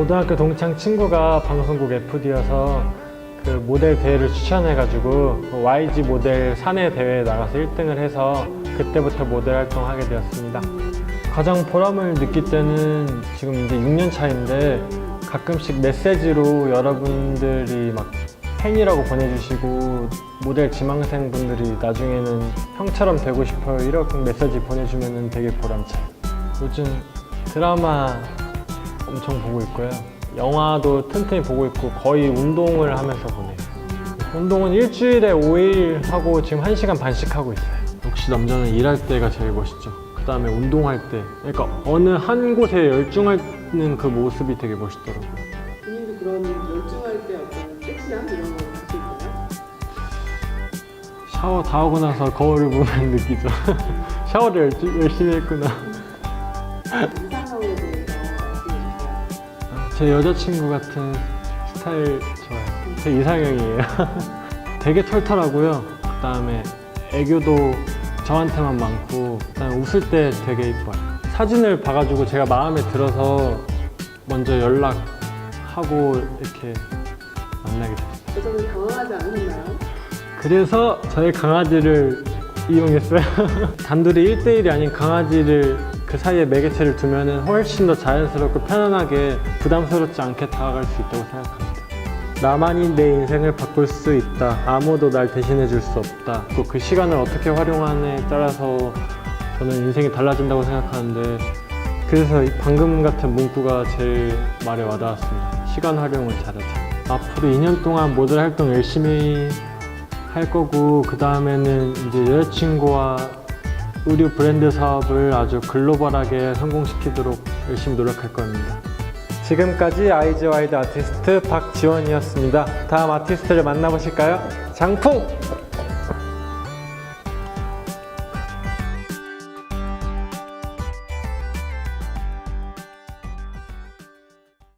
고등학교 동창 친구가 방송국 FD여서 그 모델 대회를 추천해가지고 그 YG 모델 사내 대회에 나가서 1등을 해서 그때부터 모델 활동하게 되었습니다. 가장 보람을 느낄 때는 지금 이제 6년 차인데 가끔씩 메시지로 여러분들이 막 팬이라고 보내주시고 모델 지망생 분들이 나중에는 형처럼 되고 싶어요 이렇게 메시지 보내주면 되게 보람차요. 요즘 드라마 엄청 보고 있고요. 영화도 튼튼히 보고 있고 거의 운동을 하면서 보내요. 운동은 일주일에 5일 하고 지금 1시간 반씩 하고 있어요. 역시 남자는 일할 때가 제일 멋있죠. 그 다음에 운동할 때. 그러니까 어느 한 곳에 열중하는 그 모습이 되게 멋있더라고요. 본인도 그런 열중할 때 어떤 섹시함 이런 거 갖고 있나요? 샤워 다 하고 나서 거울을 보면 느끼죠. 샤워를 열심히 했구나. 제 여자친구 같은 스타일 좋아요. 제 이상형이에요. 되게 털털하고요. 그 다음에 애교도 저한테만 많고, 그 다음에 웃을 때 되게 이뻐요. 사진을 봐가지고 제가 마음에 들어서 먼저 연락하고 이렇게 만나게 됐어요. 여자분 당황하지 않으셨나요? 그래서 저의 강아지를 이용했어요. 단둘이 1대1이 아닌 강아지를 그 사이에 매개체를 두면 훨씬 더 자연스럽고 편안하게 부담스럽지 않게 다가갈 수 있다고 생각합니다. 나만이 내 인생을 바꿀 수 있다. 아무도 날 대신해 줄 수 없다. 또 그 시간을 어떻게 활용하느냐에 따라서 저는 인생이 달라진다고 생각하는데 그래서 이 방금 같은 문구가 제일 말에 와닿았습니다. 시간 활용을 잘하자. 앞으로 2년 동안 모델 활동 열심히 할 거고 그 다음에는 이제 여자친구와 의류 브랜드 사업을 아주 글로벌하게 성공시키도록 열심히 노력할 겁니다. 지금까지 아이즈 와이드 아티스트 박지원이었습니다. 다음 아티스트를 만나보실까요? 장풍!